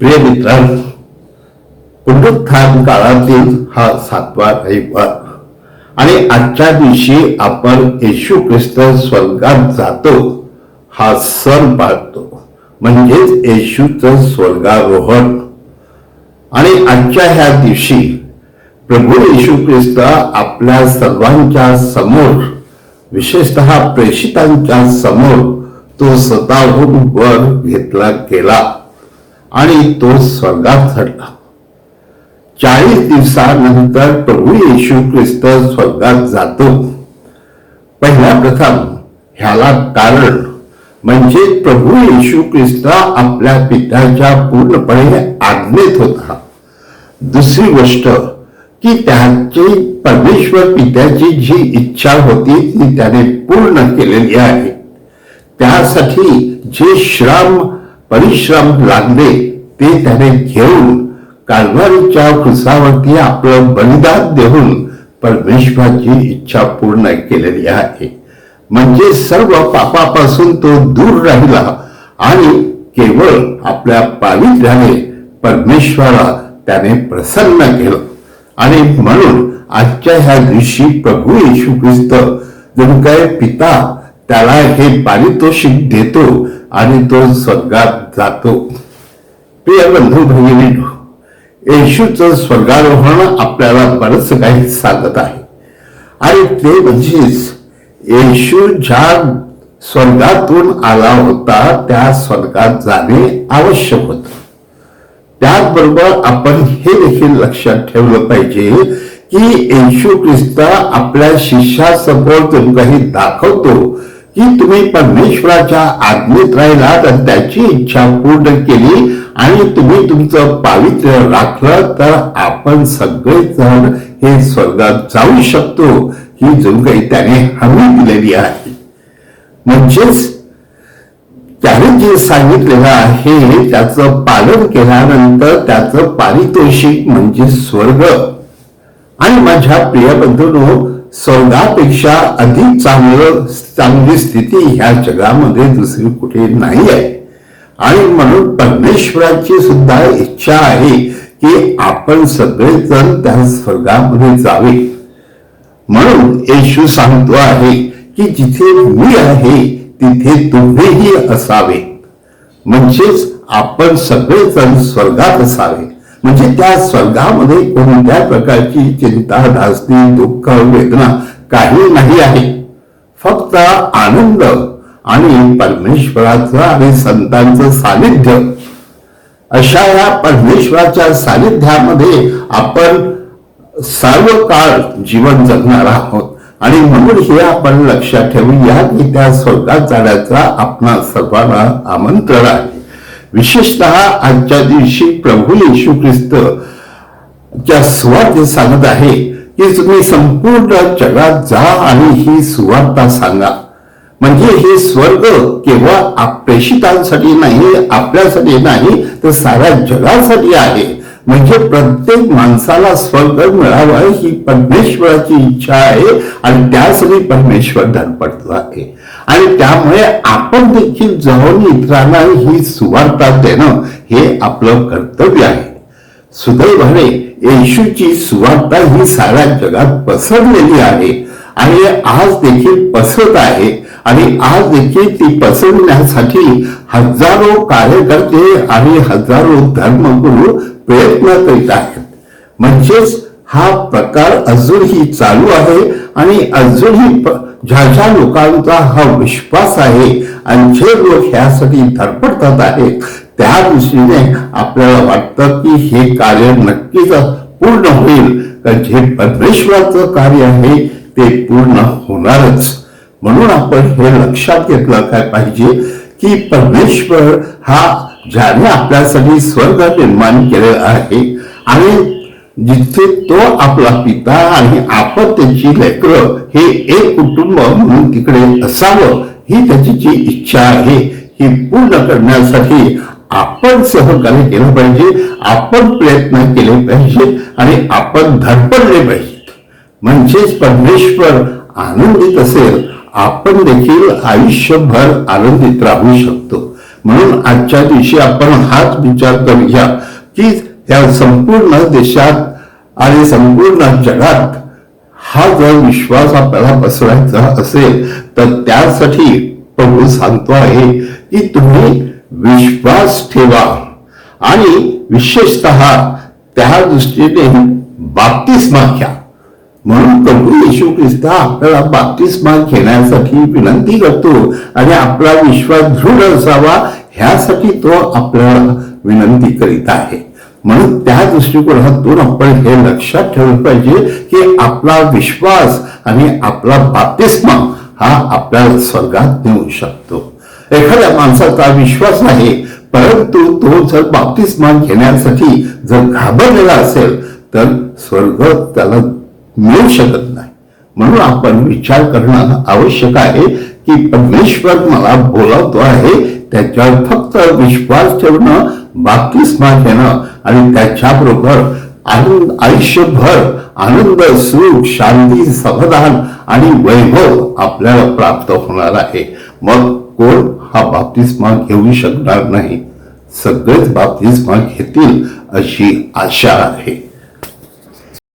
प्रिय मित्रांनो पुनरुत्थान काळातील हा सातवा रविवार. आणि आजच्या दिवशी आपण येशू ख्रिस्त स्वर्गात जातो हा सण पाळतो. म्हणजेच येशूचं स्वर्गारोहण. आणि आजच्या ह्या दिवशी प्रभू येशू ख्रिस्त आपल्या सर्वांच्या समोर विशेषतः प्रेषितांच्या समोर तो स्वतःहून वर घेतला गेला. आणि तो स्वर्गात चढला. चाळीस दिवसानंतर प्रभू येशू ख्रिस्त स्वर्गात जातो. पहिल्या प्रथम ह्याला कारण म्हणजे प्रभू येशू ख्रिस्त आपल्या पित्याच्या पूर्णपणे आज्ञेत होता. दुसरी गोष्ट की त्याची परमेश्वर पित्याची जी इच्छा होती ती त्याने पूर्ण केलेली आहे. त्यासाठी जे श्रम परिश्रम लागले ते त्याने घेऊन कालवारीच्या कृसावरती आपलं बलिदान देऊन परमेश्वराची इच्छा पूर्ण केलेली आहे. म्हणजे सर्व पापापासून तो दूर राहिला आणि केवळ आपल्या पावित्र्याने परमेश्वरा त्याने प्रसन्न केलं. आणि म्हणून आजच्या ह्या दिवशी प्रभू येशू ख्रिस्त जणू काय पिता त्याला हे पारितोषिक देतो आणि तो स्वर्गात जातो. प्रिय बंधू भगिनी येशूचं स्वर्गारोहण आपल्याला बरंच काही सांगत आहे. आणि ते म्हणजेच येशू ज्या स्वर्गातून आला होता त्या स्वर्गात जाणे आवश्यक होत. त्याचबरोबर आपण हे देखील लक्षात ठेवलं पाहिजे की येशू ख्रिस्त आपल्या शिष्यासमोर जो काही दाखवतो की तुम्ही परमेश्वराच्या आज्ञेत राहिलात आणि त्याची इच्छा पूर्ण केली आणि तुम्ही तुमचं पावित्र्य राखलं तर आपण सगळेजण हे स्वर्गात जाऊ शकतो. ही जणू काही त्याने हमी दिलेली आहे. म्हणजेच त्याने जे सांगितलेलं आहे त्याचं पालन केल्यानंतर त्याचं पारितोषिक म्हणजे स्वर्ग. आणि माझ्या प्रिय स्वर्गापेक्षा अधिक चांगलं चांगली स्थिती ह्या जगामध्ये दुसरी कुठे नाही आहे. आणि म्हणून परमेश्वराची सुद्धा इच्छा आहे की आपण सगळेजण त्या स्वर्गामध्ये जावे. म्हणून येशू सांगतो आहे की जिथे मी आहे तिथे तुम्हीही असावे. म्हणजेच आपण सगळेजण स्वर्गात असावे. म्हणजे त्या स्वर्गामध्ये कोणत्या प्रकारची चिंता धास्ती दुःख वेदना काही नाही आहे. फक्त आनंद आणि परमेश्वराचं आणि संतांचं सानिध्य. अशा या परमेश्वराच्या सानिध्यामध्ये आपण सर्व काळ जीवन जगणार आहोत. आणि म्हणून हे आपण लक्षात ठेवूया की त्या स्वर्गात जाण्याचा आपणा सर्वांना आमंत्रण आहे. विशेषतः आजच्या दिवशी प्रभू येशू ख्रिस्त च्या सुवार्थ सांगत आहे की तुम्ही संपूर्ण जगात जा आणि ही सुवार्ता सांगा. म्हणजे हे स्वर्ग केवळ प्रेषितांसाठी नाही आपल्यासाठी नाही तर साऱ्या जगासाठी आहे. म्हणजे प्रत्येक माणसाला स्वर्ग मिळावा ही परमेश्वराची इच्छा आहे आणि त्यासाठी परमेश्वर धडपडतो आहे. आणि त्यामुळे आपण देखील जाऊन इतरांना ही सुवार्ता देणं हे आपलं कर्तव्य आहे. सुदैवाने येशूची सुवार्ता ही साऱ्या जगात पसरलेली आहे. आणि आज देखील पसरत आहे. आणि आज देखील ती पसरण्यासाठी हजारो कार्यकर्ते आणि हजारो धर्मगुरू प्रयत्न करीत आहेत. म्हणजेच हा प्रकार अजूनही चालू आहे आणि अजूनही ज्या ज्या लोकांचा हा विश्वास आहे आणि जे लोक ह्यासाठी धडपडतात आहेत त्या दृष्टीने आपल्याला वाटतं की हे कार्य नक्कीच पूर्ण होईल. कारण जे परमेश्वराचं कार्य आहे ते पूर्ण होणारच. म्हणून आपण हे लक्षात घेतलं काय पाहिजे की परमेश्वर हा ज्याने आपल्यासाठी स्वर्ग निर्माण केलेला आहे आणि जिथे तो आपला पिता आणि आपण त्यांची लेकरं हे एक कुटुंब म्हणून तिकडे असावं ही त्याची जी इच्छा आहे ही पूर्ण करण्यासाठी आपण सहकार्य केलं पाहिजे आपण प्रयत्न केले पाहिजे आणि आपण धडपडले पाहिजेत. म्हणजेच परमेश्वर आनंदित असेल आपण देखील आयुष्यभर आनंदित राहू शकतो. म्हणून आजच्या दिवशी आपण हाच विचार करूया की या संपूर्ण देशात आणि संपूर्ण जगात हा जर विश्वास आपल्याला पसरायचा असेल तर त्यासाठी प्रभू सांगतो आहे की तुम्ही विश्वास ठेवा. आणि विशेषत त्या दृष्टीने बाप्तिस्मा घ्या. म्हणून प्रभू येशू ख्रिस्त आपल्याला बाप्तिस्मा घेण्यासाठी विनंती करतो आणि आपला विश्वास दृढ असावा ह्यासाठी तो आपल्याला विनंती करीत आहे. म्हणून त्या दृष्टिकोनातून आपण हे लक्षात ठेवलं पाहिजे की आपला विश्वास आणि आपला बाप्तिस्मा हा आपल्याला स्वर्गात नेऊ शकतो. एखाद्या माणसाचा विश्वास आहे परंतु तो जर बाप्तिस्मा घेण्यासाठी जर घाबरलेला असेल तर स्वर्ग त्याला मिळू शकत नाही. म्हणून आपण विचार करणं आवश्यक आहे की परमेश्वर मला बोलावतो आहे त्याच्यावर फक्त विश्वास ठेवणं बाप्तिस्मा घेणं आणि त्याच्याबरोबर आनंद आयुष्यभर आनंद सुख शांती समाधान आणि वैभव आपल्याला प्राप्त होणार आहे. मग कोण हा बाप्तिस्मा घेऊ शकणार नाही? सगळेच बाप्तिस्मा घेतील अशी आशा आहे.